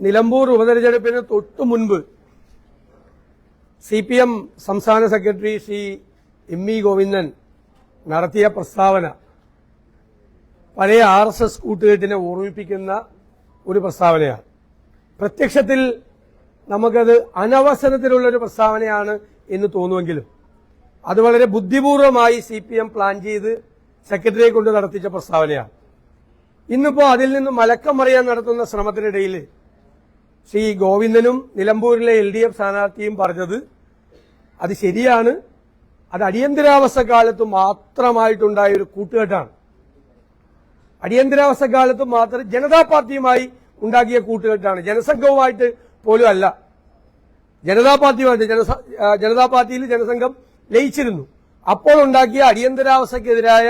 നിലമ്പൂർ ഉപതെരഞ്ഞെടുപ്പിന് തൊട്ടു മുൻപ് സി പി എം സംസ്ഥാന secretary Shri M E Govindan നടത്തിയ പ്രസ്താവന പഴയ ആർ എസ് എസ് കൂട്ടുകെട്ടിനെ ഓർമ്മിപ്പിക്കുന്ന ഒരു പ്രസ്താവനയാണ്. പ്രത്യക്ഷത്തിൽ നമുക്കത് അനവസരത്തിലുള്ളൊരു പ്രസ്താവനയാണ് എന്ന് തോന്നുമെങ്കിലും അത് വളരെ ബുദ്ധിപൂർവമായി സി പി എം പ്ലാൻ ചെയ്ത് സെക്രട്ടറിയെ കൊണ്ട് നടത്തിച്ച പ്രസ്താവനയാണ്. ഇന്നിപ്പോ അതിൽ നിന്ന് മലക്കം മറിയാൻ നടത്തുന്ന ശ്രമത്തിനിടയിൽ ശ്രീ ഗോവിന്ദനും നിലമ്പൂരിലെ എൽ ഡി എഫ് സ്ഥാനാർത്ഥിയും പറഞ്ഞത് അത് ശരിയാണ്. അത് അടിയന്തരാവസ്ഥ കാലത്ത് മാത്രമായിട്ടുണ്ടായ ഒരു കൂട്ടുകെട്ടാണ്. അടിയന്തരാവസ്ഥ കാലത്ത് മാത്രം ജനതാ പാർട്ടിയുമായി ഉണ്ടാക്കിയ കൂട്ടുകെട്ടാണ്. ജനസംഘവുമായിട്ട് പോലും അല്ല. ജനതാ പാർട്ടിയുമായിട്ട് ജനതാ പാർട്ടിയിൽ ജനസംഘം ലയിച്ചിരുന്നു. അപ്പോൾ ഉണ്ടാക്കിയ അടിയന്തരാവസ്ഥക്കെതിരായ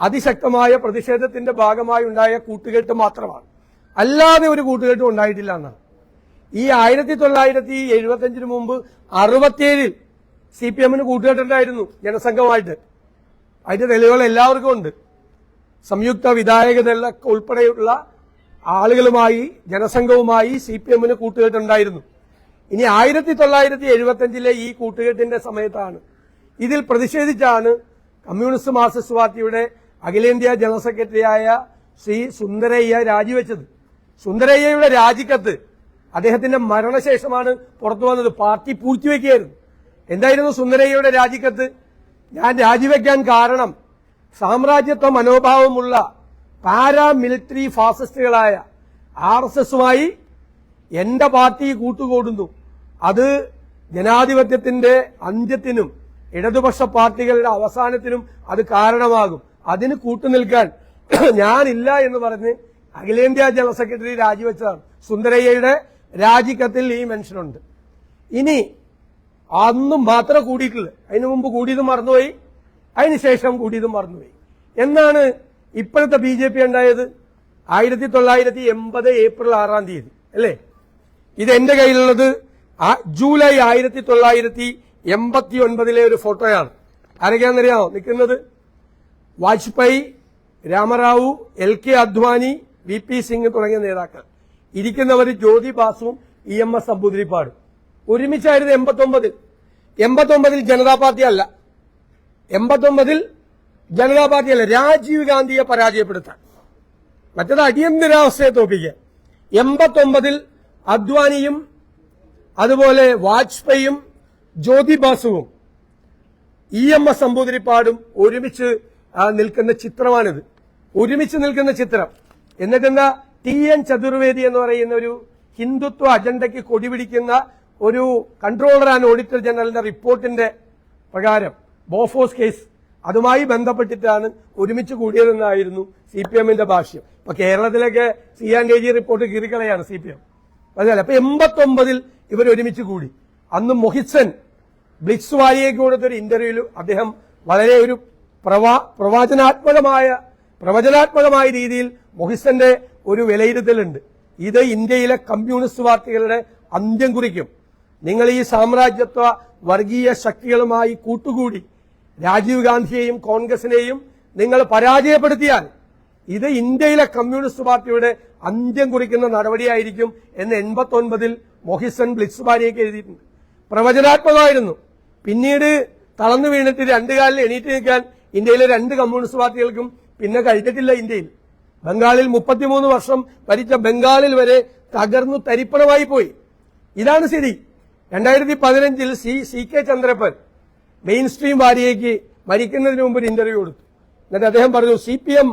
അതിശക്തമായ പ്രതിഷേധത്തിന്റെ ഭാഗമായി ഉണ്ടായ കൂട്ടുകെട്ട് മാത്രമാണ്. അല്ലാതെ ഒരു കൂട്ടുകെട്ടും ഉണ്ടായിട്ടില്ല എന്നാണ് ഈ ആയിരത്തി തൊള്ളായിരത്തി എഴുപത്തി അഞ്ചിന് മുമ്പ് അറുപത്തിയേഴിൽ സി പി എമ്മിന് കൂട്ടുകെട്ടുണ്ടായിരുന്നു ജനസംഘമായിട്ട്. അതിന്റെ തെളിവുകൾ എല്ലാവർക്കും ഉണ്ട്. സംയുക്ത വിധായകതകളൊക്കെ ഉൾപ്പെടെയുള്ള ആളുകളുമായി ജനസംഘവുമായി സി പി എമ്മിന് കൂട്ടുകെട്ടുണ്ടായിരുന്നു ഇനി ആയിരത്തി തൊള്ളായിരത്തി എഴുപത്തി അഞ്ചിലെ ഈ കൂട്ടുകെട്ടിന്റെ സമയത്താണ്. ഇതിൽ പ്രതിഷേധിച്ചാണ് കമ്മ്യൂണിസ്റ്റ് മാർക്സിസ്റ്റ് പാർട്ടിയുടെ അഖിലേന്ത്യാ ജനറൽ സെക്രട്ടറിയായ ശ്രീ സുന്ദരയ്യ രാജിവെച്ചത്. സുന്ദരയ്യയുടെ രാജിക്കത്ത് അദ്ദേഹത്തിന്റെ മരണശേഷമാണ് പുറത്തു വന്നത്. പാർട്ടി പൂഴ്ത്തിവെക്കുകയായിരുന്നു. എന്തായിരുന്നു സുന്ദരയ്യയുടെ രാജിക്കത്ത്? ഞാൻ രാജിവെക്കാൻ കാരണം സാമ്രാജ്യത്വ മനോഭാവമുള്ള പാരാമിലിറ്ററി ഫാസിസ്റ്റുകളായ ആർ എസ് എസുമായി എന്റെ പാർട്ടി കൂട്ടുകൂടുന്നു. അത് ജനാധിപത്യത്തിന്റെ അന്ത്യത്തിനും ഇടതുപക്ഷ പാർട്ടികളുടെ അവസാനത്തിനും അത് കാരണമാകും. അതിന് കൂട്ടുനിൽക്കാൻ ഞാനില്ല എന്ന് പറഞ്ഞ് അഖിലേന്ത്യാ ജനറൽ സെക്രട്ടറി രാജിവെച്ചതാണ്. സുന്ദരയ്യയുടെ രാജിക്കത്തിൽ ഈ മെൻഷനുണ്ട്. ഇനി അന്നും മാത്രം കൂടിയിട്ടുള്ളൂ അതിനു മുമ്പ് കൂടിയത് മറന്നുപോയി. അതിനുശേഷം കൂടിയത് മറന്നുപോയി. എന്നാണ് ഇപ്പോഴത്തെ ബി ജെ പി ഉണ്ടായത്? ആയിരത്തി തൊള്ളായിരത്തി എൺപത് ഏപ്രിൽ ആറാം തീയതി. അല്ലേ? ഇത് എന്റെ കയ്യിലുള്ളത്. ജൂലൈ ആയിരത്തി തൊള്ളായിരത്തി എൺപത്തി ഒൻപതിലെ ഒരു ഫോട്ടോയാണ്. ആരൊക്കെയാണെന്നറിയാമോ? നിൽക്കുന്നത്? Vajpayee Rama Rao L K Advani V P Singh തുടങ്ങിയ നേതാക്കൾ. ഇരിക്കുന്നവർ ജ്യോതി ബാസുവും ഇ എം എസ് അമ്പൂതിരിപ്പാടും ഒരുമിച്ചായിരുന്നു എൺപത്തൊമ്പതിൽ. എൺപത്തൊമ്പതിൽ ജനതാ പാർട്ടി അല്ല. എൺപത്തൊമ്പതിൽ ജനതാ പാർട്ടി അല്ല. രാജീവ് ഗാന്ധിയെ പരാജയപ്പെടുത്താൻ. മറ്റത് അടിയന്തരാവസ്ഥയെ തോപ്പിക്കുക എൺപത്തൊമ്പതിൽ അദ്വാനിയും അതുപോലെ വാജ്പേയും ജ്യോതി ബാസുവും ഇ എം എസ് നമ്പൂതിരിപ്പാടും ഒരുമിച്ച് നിൽക്കുന്ന ചിത്രമാണിത്. ഒരുമിച്ച് നിൽക്കുന്ന ചിത്രം. എന്നിട്ടെന്താ? ടി എൻ ചതുർവേദി എന്ന് പറയുന്ന ഒരു ഹിന്ദുത്വ അജണ്ടയ്ക്ക് കൊടിപിടിക്കുന്ന ഒരു കൺട്രോളർ ആൻഡ് ഓഡിറ്റർ ജനറലിന്റെ റിപ്പോർട്ടിന്റെ പ്രകാരം ബോഫോസ് കേസ് അതുമായി ബന്ധപ്പെട്ടിട്ടാണ് ഒരുമിച്ച് കൂടിയതെന്നായിരുന്നു സി പി എമ്മിന്റെ ഭാഷ്യം. ഇപ്പൊ കേരളത്തിലൊക്കെ C and A G report കീറിക്കളയാണ് C P M. അതല്ല അപ്പൊ എൺപത്തി ഒമ്പതിൽ ഇവർ ഒരുമിച്ച് കൂടി. അന്ന് മൊഹിസൻ ബ്ലിക്സ് വാലിയെ കൊടുത്തൊരു ഇന്റർവ്യൂവിൽ അദ്ദേഹം വളരെ ഒരു പ്രവാ പ്രവാചനാത്മകമായ പ്രവചനാത്മകമായ രീതിയിൽ മൊഹിസന്റെ ഒരു വിലയിരുത്തലുണ്ട്. ഇത് ഇന്ത്യയിലെ കമ്മ്യൂണിസ്റ്റ് പാർട്ടികളുടെ അന്ത്യം കുറിക്കും. നിങ്ങൾ ഈ സാമ്രാജ്യത്വ വർഗീയ ശക്തികളുമായി കൂട്ടുകൂടി രാജീവ് ഗാന്ധിയെയും കോൺഗ്രസിനെയും നിങ്ങൾ പരാജയപ്പെടുത്തിയാൽ ഇത് ഇന്ത്യയിലെ കമ്മ്യൂണിസ്റ്റ് പാർട്ടിയുടെ അന്ത്യം കുറിക്കുന്ന നടപടിയായിരിക്കും എന്ന് എൺപത്തി ഒൻപതിൽ മൊഹിസൻ ബ്ലിക്സ് ബാരിയൊക്കെ എഴുതിയിട്ടുണ്ട്. പ്രവചനാത്മകമായിരുന്നു. പിന്നീട് തളർന്നു വീണിട്ട് രണ്ടു കാലിൽ എണീറ്റ് നിൽക്കാൻ ഇന്ത്യയിലെ രണ്ട് കമ്മ്യൂണിസ്റ്റ് പാർട്ടികൾക്കും പിന്നെ കഴിഞ്ഞിട്ടില്ല ഇന്ത്യയിൽ. ബംഗാളിൽ മുപ്പത്തിമൂന്ന് വർഷം ഭരിച്ച ബംഗാളിൽ വരെ തകർന്നു തരിപ്പണമായി പോയി. ഇതാണ് സ്ഥിതി. രണ്ടായിരത്തി പതിനഞ്ചിൽ C C K Chandrappan mainstream വാരിയേക്ക് മരിക്കുന്നതിന് മുമ്പ് ഒരു ഇന്റർവ്യൂ കൊടുത്തു. എന്നിട്ട് അദ്ദേഹം പറഞ്ഞു C P M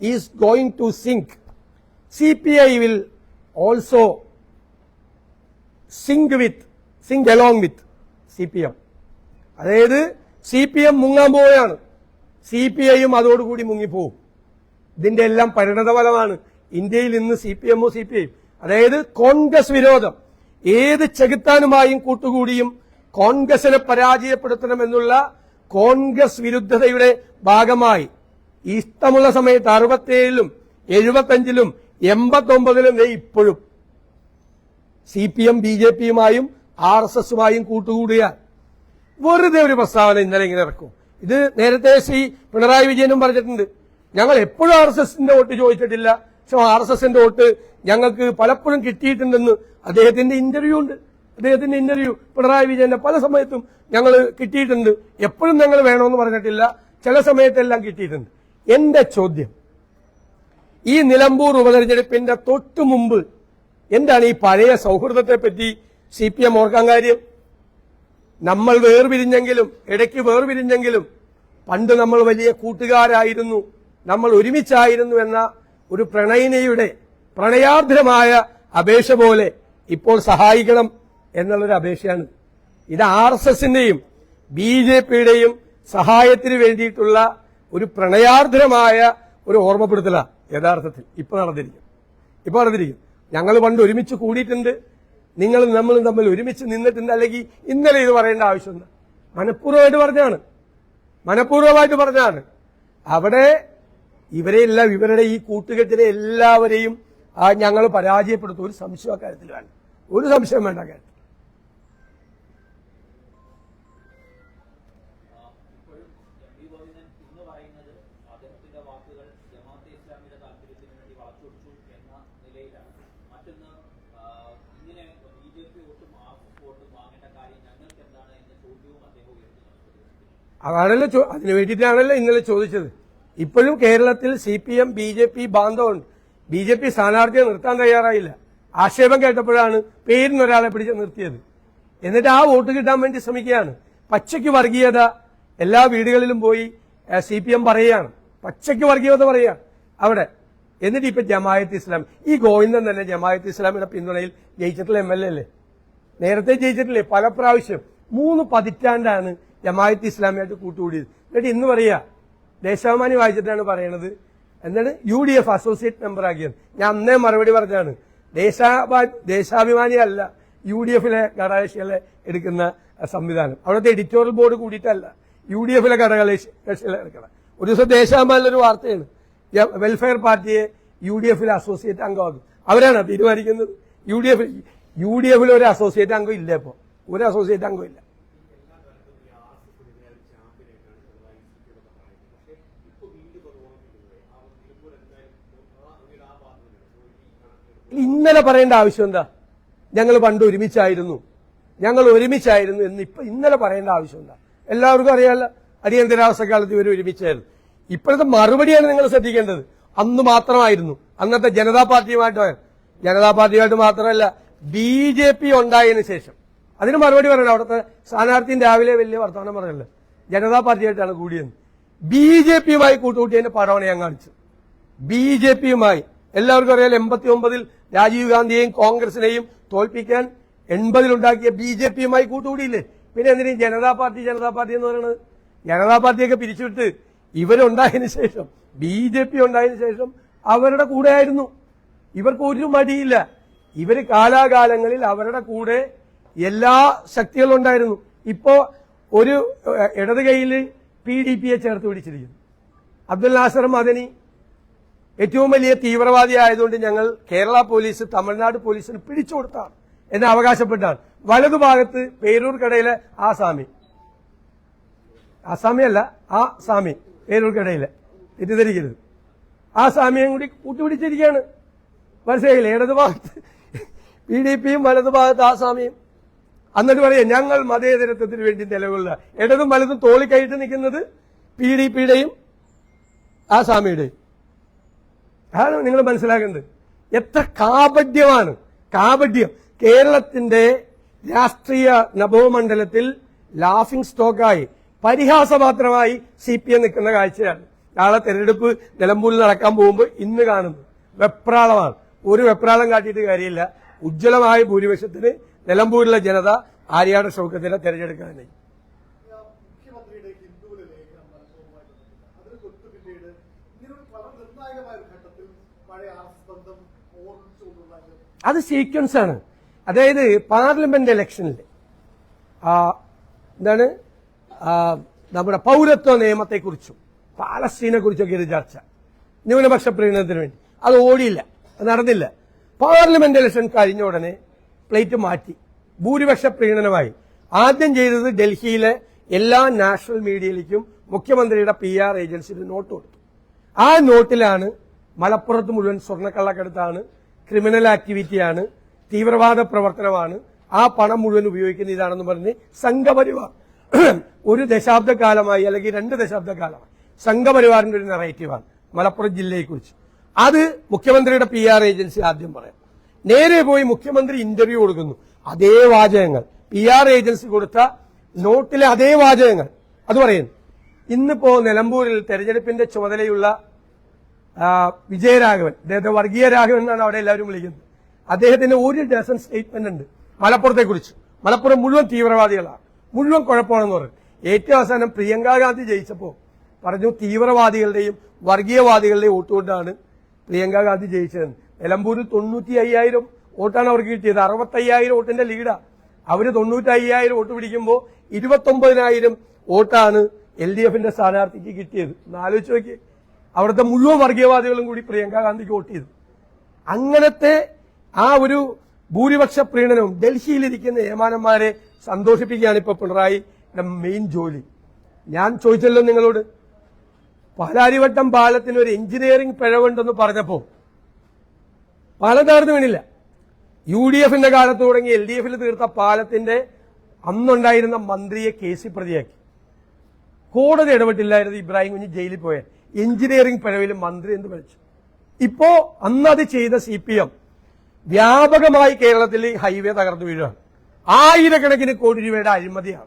is going to sink C P I will also sink with sink along with C P M അതായത് സി പി എം മുങ്ങാൻ പോവുകയാണ്. സി പി ഐയും അതോടുകൂടി മുങ്ങിപ്പോവും. ഇതിന്റെ എല്ലാം പരിണതഫലമാണ് ഇന്ത്യയിൽ ഇന്ന് സി പി എമ്മോ സി പി ഐയും അതായത് കോൺഗ്രസ് വിരോധം. ഏത് ചെകുത്താനുമായും കൂട്ടുകൂടിയും കോൺഗ്രസിനെ പരാജയപ്പെടുത്തണമെന്നുള്ള കോൺഗ്രസ് വിരുദ്ധതയുടെ ഭാഗമായി. ഇഷ്ടമുള്ള സമയത്ത് അറുപത്തേഴിലും എഴുപത്തഞ്ചിലും എൺപത്തൊമ്പതിലും ഇപ്പോഴും C P M B J പിയുമായും R S എസുമായും കൂട്ടുകൂടിയാൽ വെറുതെ ഒരു പ്രസ്താവന ഇന്നലെ ഇങ്ങനെ ഇറക്കും. ഇത് നേരത്തെ ശ്രീ പിണറായി വിജയനും പറഞ്ഞിട്ടുണ്ട്. ഞങ്ങൾ എപ്പോഴും ആർ എസ് എസിന്റെ വോട്ട് ചോദിച്ചിട്ടില്ല. പക്ഷെ ആർ എസ് എസിന്റെ വോട്ട് ഞങ്ങൾക്ക് പലപ്പോഴും കിട്ടിയിട്ടുണ്ടെന്ന് അദ്ദേഹത്തിന്റെ ഇന്റർവ്യൂ ഉണ്ട്. അദ്ദേഹത്തിന്റെ ഇന്റർവ്യൂ പിണറായി വിജയന്റെ പല സമയത്തും ഞങ്ങൾ കിട്ടിയിട്ടുണ്ട്. എപ്പോഴും ഞങ്ങൾ വേണമെന്ന് പറഞ്ഞിട്ടില്ല. ചില സമയത്തെല്ലാം കിട്ടിയിട്ടുണ്ട്. എന്റെ ചോദ്യം ഈ നിലമ്പൂർ ഉപതെരഞ്ഞെടുപ്പിന്റെ തൊട്ടു മുമ്പ് എന്താണ് ഈ പഴയ സൗഹൃദത്തെ പറ്റി സി പി എം ഓർക്കാൻ കാര്യം? നമ്മൾ വേർപിരിഞ്ഞെങ്കിലും ഇടയ്ക്ക് വേർപിരിഞ്ഞെങ്കിലും പണ്ട് നമ്മൾ വലിയ കൂട്ടുകാരായിരുന്നു നമ്മൾ ഒരുമിച്ചായിരുന്നു എന്ന ഒരു പ്രണയിനിയുടെ പ്രണയാർദ്രമായ അപേക്ഷ പോലെ ഇപ്പോൾ സഹായിക്കണം എന്നുള്ളൊരു അപേക്ഷയാണ്. ഇത് ആർ എസ് എസിന്റെയും ബി ജെ പിയുടെയും സഹായത്തിന് വേണ്ടിയിട്ടുള്ള ഒരു പ്രണയാർദ്രമായ ഒരു ഓർമ്മപ്പെടുത്തലാണ് യഥാർത്ഥത്തിൽ. ഇപ്പൊ നടന്നിരിക്കും. ഇപ്പൊ നടന്നിരിക്കും. ഞങ്ങൾ പണ്ട് ഒരുമിച്ച് കൂടിയിട്ടുണ്ട്. നിങ്ങളും നമ്മളും തമ്മിൽ ഒരുമിച്ച് നിന്നിട്ടുണ്ട് അല്ലെങ്കിൽ ഇന്നലെ ഇത് പറയേണ്ട ആവശ്യമുണ്ട് മനഃപൂർവമായിട്ട് പറഞ്ഞാണ് മനഃപൂർവമായിട്ട് പറഞ്ഞാണ് അവിടെ ഇവരെല്ലാം ഇവരുടെ ഈ കൂട്ടുകെട്ടിനെ എല്ലാവരെയും ഞങ്ങൾ പരാജയപ്പെടുത്തും. ഒരു സംശയം അക്കാര്യത്തിൽ വേണ്ട. ഒരു സംശയം വേണ്ട കാര്യത്തിൽ. വാക്കുകൾ ജമാഅത്തെ ഇസ്ലാമിയുടെ വേണ്ടി എന്ന നിലയിലാണ്. മറ്റൊന്ന് ആ, ഇങ്ങനെ ബി ജെ പി വോട്ടും ആർ എസ് എസ് വോട്ടും വാങ്ങേണ്ട കാര്യം ഞങ്ങൾക്ക് എന്താണ് എന്ന ചോദ്യവും അദ്ദേഹം ഉയർത്തുന്നുണ്ട് അതാണല്ലോ അതിനു വേണ്ടിയിട്ടാണല്ലോ ഇന്നലെ ചോദിച്ചത്. ഇപ്പോഴും കേരളത്തിൽ C P M B J P ബാന്ധവുണ്ട് B J P സ്ഥാനാർത്ഥിയെ നിർത്താൻ തയ്യാറായില്ല. ആക്ഷേപം കേട്ടപ്പോഴാണ് പേരിന് ഒരാളെ പിടിച്ച് നിർത്തിയത്. എന്നിട്ട് ആ വോട്ട് കിട്ടാൻ വേണ്ടി ശ്രമിക്കുകയാണ്. പച്ചയ്ക്ക് വർഗീയത എല്ലാ വീടുകളിലും പോയി സി പി എം പറയുകയാണ്. പച്ചയ്ക്ക് വർഗീയത പറയുകയാണ്. അവിടെ എന്നിട്ട് ഇപ്പൊ ജമായത്ത് ഇസ്ലാം ഈ ഗോവിന്ദൻ തന്നെ ജമായത്ത് ഇസ്ലാമിയുടെ പിന്തുണയിൽ ജയിച്ചിട്ടുള്ള എം എൽ എ അല്ലേ? നേരത്തെ ജയിച്ചിട്ടില്ലേ? പല പ്രാവശ്യം മൂന്ന് പതിറ്റാണ്ടാണ് ജമായത്ത് ഇസ്ലാമിയായിട്ട് കൂട്ടുകൂടിയത്. എന്നിട്ട് ഇന്ന് പറയാ ദേശാഭിമാനി വായിച്ചിട്ടാണ് പറയണത്. എന്താണ്? U D F associate member ആക്കിയത് ഞാൻ അന്നേ മറുപടി പറഞ്ഞാണ് ദേശാഭാ ദേശാഭിമാനി അല്ല യു ഡി എഫിലെ ഘടകകക്ഷികളെ എടുക്കുന്ന സംവിധാനം. അവിടുത്തെ എഡിറ്റോറിയൽ ബോർഡ് കൂടിയിട്ടല്ല യു ഡി എഫിലെ ഘടകകക്ഷികളെ എടുക്കണം ഒരു ദിവസം ദേശാഭിമാനിലൊരു വാർത്തയാണ്. വെൽഫെയർ പാർട്ടിയെ യു ഡി എഫിലെ അസോസിയേറ്റ് അംഗമാകും അവരാണ് തീരുമാനിക്കുന്നത്. U D F U D എഫിൽ ഒരു അസോസിയേറ്റ് അംഗം ഇല്ല ഇപ്പോൾ ഒരു അസോസിയേറ്റ് അംഗം ഇല്ല. ഇന്നലെ പറയേണ്ട ആവശ്യം എന്താ? ഞങ്ങൾ പണ്ട് ഒരുമിച്ചായിരുന്നു. ഞങ്ങൾ ഒരുമിച്ചായിരുന്നു എന്ന് ഇപ്പൊ ഇന്നലെ പറയേണ്ട ആവശ്യം എന്താ? എല്ലാവർക്കും അറിയാമല്ലോ അടിയന്തരാവസ്ഥ കാലത്ത് ഇവർ ഒരുമിച്ചായിരുന്നു. ഇപ്പോഴത്തെ മറുപടിയാണ് നിങ്ങൾ ശ്രദ്ധിക്കേണ്ടത്. അന്ന് മാത്രമായിരുന്നു. അന്നത്തെ ജനതാ പാർട്ടിയുമായിട്ട് ജനതാ പാർട്ടിയുമായിട്ട് മാത്രമല്ല ബി ജെ പി ഉണ്ടായതിനു ശേഷം. അതിന് മറുപടി പറയണം. അവിടുത്തെ സ്ഥാനാർത്ഥിയും രാവിലെ വലിയ വർത്തമാനം പറയല്ലോ ജനതാ പാർട്ടിയായിട്ടാണ് കൂടിയത്. ബി ജെ പിയുമായി കൂട്ടുകൂട്ടിയതിന്റെ പടമാണ് ഞാൻ കാണിച്ചത്. ബി ജെ പിയുമായി എല്ലാവർക്കും അറിയാം എൺപത്തി ഒമ്പതിൽ രാജീവ് ഗാന്ധിയെയും കോൺഗ്രസിനെയും തോൽപ്പിക്കാൻ എൺപതിലുണ്ടാക്കിയ ബി ജെ പിയുമായി കൂട്ടുകൂടിയില്ലേ? പിന്നെ എന്തിനും? ജനതാ പാർട്ടി ജനതാ പാർട്ടി എന്ന് പറയുന്നത് ജനതാ പാർട്ടിയൊക്കെ പിരിച്ചുവിട്ട് ഇവരുണ്ടായതിന് ശേഷം ബി ജെ പി ഉണ്ടായതിന് ശേഷം അവരുടെ കൂടെ ആയിരുന്നു ഇവർക്ക് ഒരു മടിയില്ല. ഇവർ കാലാകാലങ്ങളിൽ അവരുടെ കൂടെ എല്ലാ ശക്തികളും ഉണ്ടായിരുന്നു. ഇപ്പോ ഒരു ഇടത് കൈയിൽ പി ഡി പിയെ ചേർത്ത് പിടിച്ചിരിക്കുന്നു. അബ്ദുൽ നാസർ മദനി ഏറ്റവും വലിയ തീവ്രവാദി ആയതുകൊണ്ട് ഞങ്ങൾ കേരള പോലീസ് തമിഴ്നാട് പോലീസിന് പിടിച്ചു കൊടുത്താണ് എന്ന് അവകാശപ്പെട്ടാണ്. വലതുഭാഗത്ത് പേരൂർ കടയിലെ ആ സ്വാമി. ആസാമിയല്ല ആ സ്വാമി പേരൂർ പേരൂർക്കടയിലെ. തെറ്റിദ്ധരിക്കരുത്. ആ സ്വാമിയും കൂടി കൂട്ടുപിടിച്ചിരിക്കുകയാണ്. മനസ്സിലായില്ലേ? ഇടതുഭാഗത്ത് പി ഡി പിയും വലതുഭാഗത്ത് ആ സ്വാമിയും. എന്നിട്ട് പറയാം ഞങ്ങൾ മതേതരത്വത്തിന് വേണ്ടി നിലകൊള്ളുക. ഇടതും വലതും തോളിക്കയിട്ട് നിൽക്കുന്നത് പി ഡി പിയുടെയും ആ സ്വാമിയുടെയും. അതാണ് നിങ്ങൾ മനസ്സിലാക്കേണ്ടത്. എത്ര കാപഡ്യമാണ് കാപഡ്യം കേരളത്തിന്റെ രാഷ്ട്രീയ നഭോമണ്ഡലത്തിൽ ലാഫിംഗ് സ്റ്റോക്കായി പരിഹാസപാത്രമായി സി പി എം നിൽക്കുന്ന കാഴ്ചയാണ്. നാളെ തെരഞ്ഞെടുപ്പ് നിലമ്പൂരിൽ നടക്കാൻ പോകുമ്പോൾ ഇന്ന് കാണുന്നു. വെപ്രാളമാണ്. ഒരു വെപ്രാളം കാട്ടിയിട്ട് കാര്യമില്ല. ഉജ്ജ്വലമായ ഭൂരിപക്ഷത്തിന് നിലമ്പൂരിലെ ജനത ആര്യാട ഷൗക്കത്തിനെ തെരഞ്ഞെടുക്കാൻ തന്നെ മുഖ്യമന്ത്രിയുടെ ഹിന്ദുവിലെ ലേഖനം മനഃപൂർവമായി അതിന് തൊട്ട് പിന്നീട് ഇങ്ങനൊരു വളരെ നിർണായകമായ ഒരു ഘട്ടത്തിൽ പഴയ ആർ എസ് ബന്ധം ഓർമ്മിച്ചുകൊണ്ടുള്ള ഒരു അത് സീക്വൻസ് ആണ്. അതായത് പാർലമെന്റ് ഇലക്ഷനിൽ എന്താണ്? നമ്മുടെ പൗരത്വ നിയമത്തെക്കുറിച്ചും പാലസ്തീനെ കുറിച്ചൊക്കെ ഒരു ചർച്ച. ന്യൂനപക്ഷ പ്രീണനത്തിന് വേണ്ടി. അത് ഓടിയില്ല. നടന്നില്ല. പാർലമെന്റ് ഇലക്ഷൻ കഴിഞ്ഞ ഉടനെ പ്ലേറ്റ് മാറ്റി. ഭൂരിപക്ഷ പ്രീണനമായി. ആദ്യം ചെയ്തത് ഡൽഹിയിലെ എല്ലാ നാഷണൽ മീഡിയയിലേക്കും മുഖ്യമന്ത്രിയുടെ പി ആർ ഏജൻസിയിൽ നോട്ട് കൊടുത്തു. ആ നോട്ടിലാണ് മലപ്പുറത്ത് മുഴുവൻ സ്വർണക്കള്ളക്കടത്താണ് ക്രിമിനൽ ആക്ടിവിറ്റിയാണ് തീവ്രവാദ പ്രവർത്തനമാണ്. ആ പണം മുഴുവൻ ഉപയോഗിക്കുന്ന ഇതാണെന്ന് പറഞ്ഞ് സംഘപരിവാർ ഒരു ദശാബ്ദക്കാലമായി അല്ലെങ്കിൽ രണ്ട് ദശാബ്ദക്കാലമായി സംഘപരിവാറിന്റെ ഒരു നെറേറ്റീവാണ് മലപ്പുറം ജില്ലയെക്കുറിച്ച്. അത് മുഖ്യമന്ത്രിയുടെ പി ആർ ഏജൻസി ആദ്യം പറയാം. നേരെ പോയി മുഖ്യമന്ത്രി ഇന്റർവ്യൂ കൊടുക്കുന്നു. അതേ വാചകങ്ങൾ. പി ആർ ഏജൻസി കൊടുത്ത നോട്ടിലെ അതേ വാചകങ്ങൾ. അത് പറയുന്നു ഇന്നിപ്പോ നിലമ്പൂരിൽ തെരഞ്ഞെടുപ്പിന്റെ ചുമതലയുള്ള വിജയരാഘവൻ. അദ്ദേഹത്തെ വർഗീയ രാഘവൻ എന്നാണ് അവിടെ എല്ലാവരും വിളിക്കുന്നത്. അദ്ദേഹത്തിന് ഒരു ഡസൺ സ്റ്റേറ്റ്മെന്റ് ഉണ്ട്. മലപ്പുറത്തെ കുറിച്ച് മലപ്പുറം മുഴുവൻ തീവ്രവാദികളാണ്. മുഴുവൻ കുഴപ്പമാണെന്ന് പറഞ്ഞു ഏറ്റവും അവസാനം പ്രിയങ്ക ഗാന്ധി ജയിച്ചപ്പോൾ പറഞ്ഞു തീവ്രവാദികളുടെയും വർഗീയവാദികളുടെയും വോട്ടുകൊണ്ടാണ് പ്രിയങ്ക ഗാന്ധി ജയിച്ചതെന്ന്. നിലമ്പൂരിൽ തൊണ്ണൂറ്റി അയ്യായിരം വോട്ടാണ് അവർക്ക് കിട്ടിയത്. അറുപത്തയ്യായിരം വോട്ടിന്റെ ലീഡാ. അവർ തൊണ്ണൂറ്റി അയ്യായിരം വോട്ട് പിടിക്കുമ്പോൾ ഇരുപത്തൊമ്പതിനായിരം വോട്ടാണ് എൽ ഡി എഫിന്റെ സ്ഥാനാർത്ഥിക്ക് കിട്ടിയത്. ഒന്ന് ആലോചിച്ച് നോക്കിയേ. അവിടുത്തെ മുഴുവൻ വർഗീയവാദികളും കൂടി പ്രിയങ്ക ഗാന്ധിക്ക് വോട്ട് ചെയ്തു. അങ്ങനത്തെ ആ ഒരു ഭൂരിപക്ഷ പ്രീണനവും ഡൽഹിയിലിരിക്കുന്ന ഏമാനന്മാരെ സന്തോഷിപ്പിക്കുകയാണ് ഇപ്പൊ പിണറായി മെയിൻ ജോലി. ഞാൻ ചോദിച്ചല്ലോ നിങ്ങളോട്. പാലാരിവട്ടം പാലത്തിന് ഒരു എഞ്ചിനീയറിംഗ് പിഴവുണ്ടെന്ന് പറഞ്ഞപ്പോ പാലം തകർന്നു വീണില്ല. യു ഡി എഫിന്റെ കാലത്ത് തുടങ്ങി എൽ ഡി എഫിൽ തീർത്ത പാലത്തിന്റെ അന്നുണ്ടായിരുന്ന മന്ത്രിയെ കേസിൽ പ്രതിയാക്കി. കോടതി ഇടപെട്ടില്ലായിരുന്നു ഇബ്രാഹിം കുഞ്ഞ് ജയിലിൽ പോയ എഞ്ചിനീയറിംഗ് പിഴവിൽ മന്ത്രി എന്ന് വിളിച്ചു. ഇപ്പോ അന്നത് ചെയ്ത സി പി എം വ്യാപകമായി കേരളത്തിൽ ഹൈവേ തകർന്നു വീഴുകയാണ്. ആയിരക്കണക്കിന് കോടി രൂപയുടെ അഴിമതിയാണ്.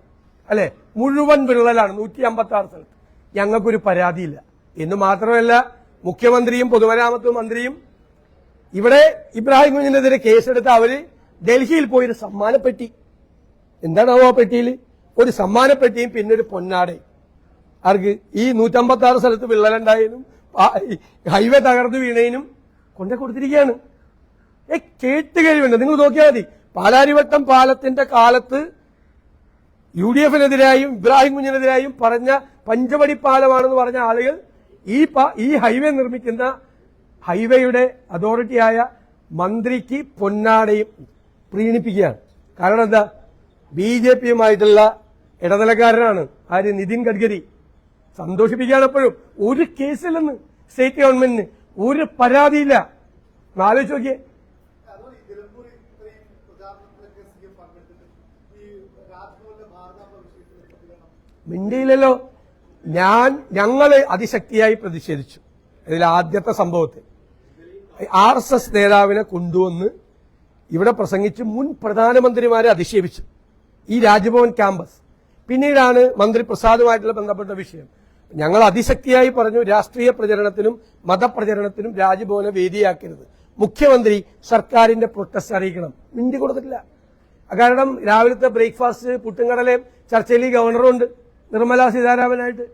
അല്ലെ? മുഴുവൻ വിള്ളലാണ്. നൂറ്റി അമ്പത്തി ആറ് സ്ഥലത്ത്. ഞങ്ങൾക്കൊരു പരാതിയില്ല. എന്ന് മാത്രമല്ല മുഖ്യമന്ത്രിയും പൊതുമരാമത്ത് മന്ത്രിയും ഇവിടെ ഇബ്രാഹിം കുഞ്ഞിനെതിരെ കേസെടുത്ത് അവർ ഡൽഹിയിൽ പോയി ഒരു സമ്മാനപ്പെട്ടി. എന്താണാവോ ആ പെട്ടിയിൽ ഒരു സമ്മാനപ്പെട്ടിയും പിന്നെ ഒരു പൊന്നാടയും. ആർക്ക്? ഈ നൂറ്റമ്പത്തി ആറ് സ്ഥലത്ത് വിള്ളലുണ്ടായതിനും ഹൈവേ തകർന്നു വീണതിനും കൊണ്ടു കൊടുത്തിരിക്കുകയാണ്. ഏ കേട്ട് കഴിവുണ്ട് നിങ്ങൾ നോക്കിയാൽ മതി. പാലാരിവട്ടം പാലത്തിന്റെ കാലത്ത് യു ഡി എഫിനെതിരായും ഇബ്രാഹിം കുഞ്ഞിനെതിരായും പറഞ്ഞ പഞ്ചവടി പാലമാണെന്ന് പറഞ്ഞ ആളുകൾ ഈ ഈ ഹൈവേ നിർമ്മിക്കുന്ന ഹൈവേയുടെ അതോറിറ്റിയായ മന്ത്രിക്ക് പൊന്നാടയും പ്രീണിപ്പിക്കുകയാണ്. കാരണം എന്താ? ബി ജെ പിയുമായിട്ടുള്ള ഇടനിലക്കാരനാണ് ആര് നിതിൻ ഗഡ്കരി. സന്തോഷിപ്പിക്കുകയാണ് എപ്പോഴും ഒരു കേസില്ലെന്ന് സ്റ്റേറ്റ് ഗവൺമെന്റിന് ഒരു പരാതിയില്ല. ആലോചിച്ച് നോക്കിയേ. മിണ്ടിയില്ലല്ലോ. ഞാൻ ഞങ്ങൾ അതിശക്തിയായി പ്രതിഷേധിച്ചു. ഇതിൽ ആദ്യത്തെ സംഭവത്തിൽ ആർ എസ് എസ് നേതാവിനെ കൊണ്ടുവന്ന് ഇവിടെ പ്രസംഗിച്ച് മുൻ പ്രധാനമന്ത്രിമാരെ അധിക്ഷേപിച്ചു. ഈ രാജ്ഭവൻ ക്യാമ്പസ്. പിന്നീടാണ് മന്ത്രി പ്രസാദുമായിട്ടുള്ള ബന്ധപ്പെട്ട വിഷയം. ഞങ്ങൾ അതിശക്തിയായി പറഞ്ഞു രാഷ്ട്രീയ പ്രചരണത്തിനും മതപ്രചരണത്തിനും രാജ്ഭവനെ വേദിയാക്കരുത്. മുഖ്യമന്ത്രി സർക്കാരിന്റെ പ്രൊട്ടസ്റ്റ് അറിയിക്കണം. മിണ്ടി കൊടുത്തിട്ടില്ല. കാരണം രാവിലത്തെ ബ്രേക്ക്ഫാസ്റ്റ് പുട്ടുംകടലയും ചർച്ചയിൽ ഗവർണറുണ്ട് നിർമ്മലാ സീതാരാമനായിട്ട്.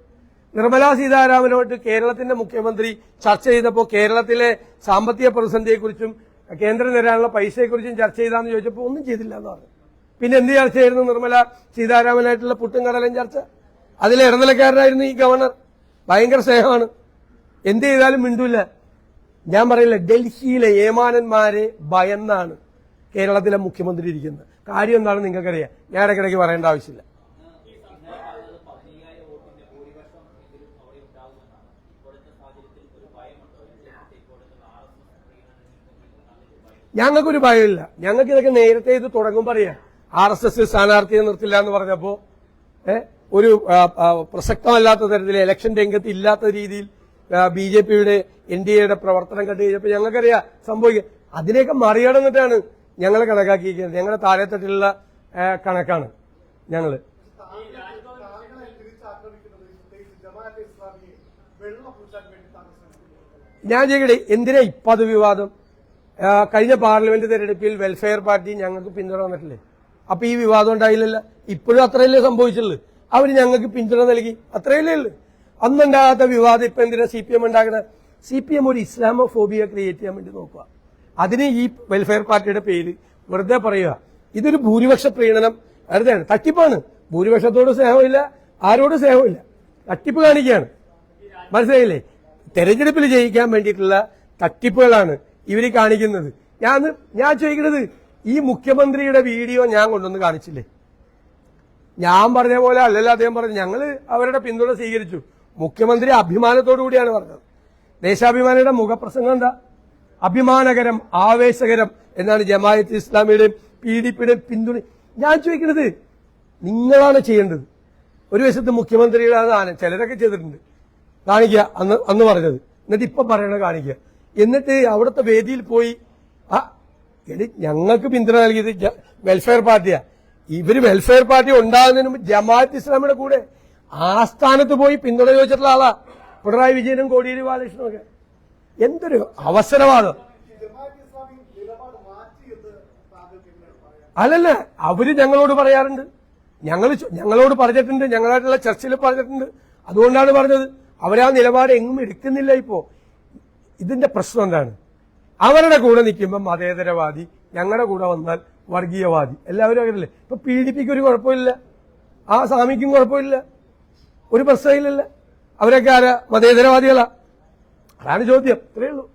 നിർമ്മലാ സീതാരാമനുമായിട്ട് കേരളത്തിന്റെ മുഖ്യമന്ത്രി ചർച്ച ചെയ്തപ്പോൾ കേരളത്തിലെ സാമ്പത്തിക പ്രതിസന്ധിയെക്കുറിച്ചും കേന്ദ്രം തരാനുള്ള പൈസയെക്കുറിച്ചും ചർച്ച ചെയ്താന്ന് ചോദിച്ചപ്പോൾ ഒന്നും ചെയ്തില്ല എന്ന് പറഞ്ഞു. പിന്നെ എന്ത് ചർച്ചയായിരുന്നു നിർമ്മല സീതാരാമനായിട്ടുള്ള പുട്ടും കടലും ചർച്ച? അതിലെ ഇടനിലക്കാരനായിരുന്നു ഈ ഗവർണർ. ഭയങ്കര സ്നേഹമാണ്. എന്ത് ചെയ്താലും മിണ്ടൂല. ഞാൻ പറയില്ല ഡൽഹിയിലെ ഏമാനന്മാരെ ഭയന്നാണ് കേരളത്തിലെ മുഖ്യമന്ത്രി ഇരിക്കുന്നത്. കാര്യം എന്താണെന്ന് നിങ്ങൾക്കറിയാം? ഞാൻ ഇടയ്ക്കിടയ്ക്ക് പറയേണ്ട ആവശ്യമില്ല. ഞങ്ങൾക്കൊരു ഭയമില്ല. ഞങ്ങൾക്ക് ഇതൊക്കെ നേരത്തെ ഇത് തുടങ്ങും പറയാ. ആർ എസ് എസ് സ്ഥാനാർത്ഥിയെ നിർത്തില്ല എന്ന് പറഞ്ഞപ്പോ ഏ, ഒരു പ്രസക്തമല്ലാത്ത തരത്തിൽ ഇലക്ഷൻ രംഗത്ത് ഇല്ലാത്ത രീതിയിൽ ബി ജെ പിയുടെ എൻ ഡി എയുടെ പ്രവർത്തനം കണ്ടു കഴിഞ്ഞപ്പോൾ ഞങ്ങൾക്കറിയാം സംഭവിക്കുക അതിനെയൊക്കെ മറികടന്നിട്ടാണ് ഞങ്ങൾ കണക്കാക്കിയിരിക്കുന്നത്. ഞങ്ങളുടെ താഴെത്തട്ടിലുള്ള കണക്കാണ് ശ്രമിക്കുന്നത് ഞാൻ ചെയ്യട്ടെ എന്തിനാ ഇപ്പൊ അത് വിവാദം? കഴിഞ്ഞ പാർലമെന്റ് തെരഞ്ഞെടുപ്പിൽ വെൽഫെയർ പാർട്ടി ഞങ്ങൾക്ക് പിന്തുണ വന്നിട്ടില്ലേ? അപ്പൊ ഈ വിവാദം ഉണ്ടായില്ലല്ലോ? ഇപ്പോഴും അത്രയല്ലേ സംഭവിച്ചുള്ളൂ? അവർ ഞങ്ങൾക്ക് പിന്തുണ നൽകി. അത്രയല്ലേ ഉള്ളു. അന്നുണ്ടാകാത്ത വിവാദം ഇപ്പം എന്തിനാ സി പി എം ഉണ്ടാകുന്നത് സി പി എം ഒരു ഇസ്ലാമോ ഫോബിയ ക്രിയേറ്റ് ചെയ്യാൻ വേണ്ടി നോക്കുക. അതിന് ഈ വെൽഫെയർ പാർട്ടിയുടെ പേര് വെറുതെ പറയുക ഇതൊരു ഭൂരിപക്ഷ പ്രീണനം. വെറുതെയാണ് തട്ടിപ്പാണ്. ഭൂരിപക്ഷത്തോട് സ്നേഹമില്ല ആരോട് സ്നേഹമില്ല. തട്ടിപ്പ് കാണിക്കുകയാണ്. മനസ്സിലായില്ലേ? തെരഞ്ഞെടുപ്പിൽ ജയിക്കാൻ വേണ്ടിയിട്ടുള്ള തട്ടിപ്പുകളാണ് ഇവർ കാണിക്കുന്നത്. ഞാൻ ഞാൻ ചോദിക്കുന്നത് ഈ മുഖ്യമന്ത്രിയുടെ വീഡിയോ ഞാൻ കൊണ്ടുവന്ന് കാണിച്ചില്ലേ? ഞാൻ പറഞ്ഞ പോലെ അല്ലല്ല അദ്ദേഹം പറഞ്ഞു. ഞങ്ങൾ അവരുടെ പിന്തുണ സ്വീകരിച്ചു. മുഖ്യമന്ത്രി അഭിമാനത്തോടു കൂടിയാണ് പറഞ്ഞത്. ദേശാഭിമാനിയുടെ മുഖപ്രസംഗം എന്താ? അഭിമാനകരം ആവേശകരം എന്നാണ് ജമായത്ത് ഇസ്ലാമിയുടെയും പി ഡി പിയുടെയും പിന്തുണ. ഞാൻ ചോദിക്കുന്നത് നിങ്ങളാണ് ചെയ്യേണ്ടത്. ഒരു വശത്ത് മുഖ്യമന്ത്രിയുടെ ദാനം ചിലരൊക്കെ ചെയ്തിട്ടുണ്ട്. കാണിക്കുക അന്ന് അന്ന് പറഞ്ഞത്. എന്നിട്ട് ഇപ്പൊ പറയണ കാണിക്കുക. എന്നിട്ട് അവിടുത്തെ വേദിയിൽ പോയി ആ ഞങ്ങൾക്ക് പിന്തുണ നൽകിയത് വെൽഫെയർ പാർട്ടിയാ. ഇവർ വെൽഫെയർ പാർട്ടി ഉണ്ടാകുന്നതിന് മുമ്പ് ജമാഅത്ത് ഇസ്ലാമിയുടെ കൂടെ ആസ്ഥാനത്ത് പോയി പിന്തുണ ചോദിച്ചിട്ടുള്ള ആളാ. പിണറായി വിജയനും കോടിയേരി ബാലകൃഷ്ണനും ഒക്കെ. എന്തൊരു താങ്കൾക്ക് അല്ലല്ല അവർ ഞങ്ങളോട് പറയാറുണ്ട്. ഞങ്ങൾ ഞങ്ങളോട് പറഞ്ഞിട്ടുണ്ട് ഞങ്ങളായിട്ടുള്ള ചർച്ചയിൽ പറഞ്ഞിട്ടുണ്ട്. അതുകൊണ്ടാണ് പറഞ്ഞത്. അവരാ നിലപാട് എങ്ങും എടുക്കുന്നില്ല ഇപ്പോ. ഇതിന്റെ പ്രശ്നം എന്താണ്? അവരുടെ കൂടെ നിൽക്കുമ്പോൾ മതേതരവാദി ഞങ്ങളുടെ കൂടെ വന്നാൽ വർഗീയവാദി. എല്ലാവരും അങ്ങനല്ലേ? ഇപ്പൊ പി ഡി പിക്ക് ഒരു കുഴപ്പമില്ല. ആ സ്വാമിക്കും കുഴപ്പമില്ല. ഒരു പ്രശ്നമില്ല അവരൊക്കെ ആരാ? മതേതരവാദികളാ. അതാണ് ചോദ്യം. ഇത്രയേ ഉള്ളൂ.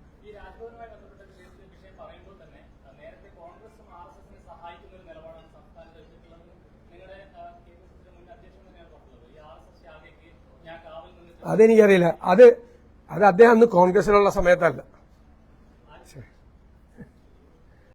അതെനിക്കറിയില്ല. അത് അത് അദ്ദേഹം അന്ന് കോൺഗ്രസിലുള്ള സമയത്തല്ല.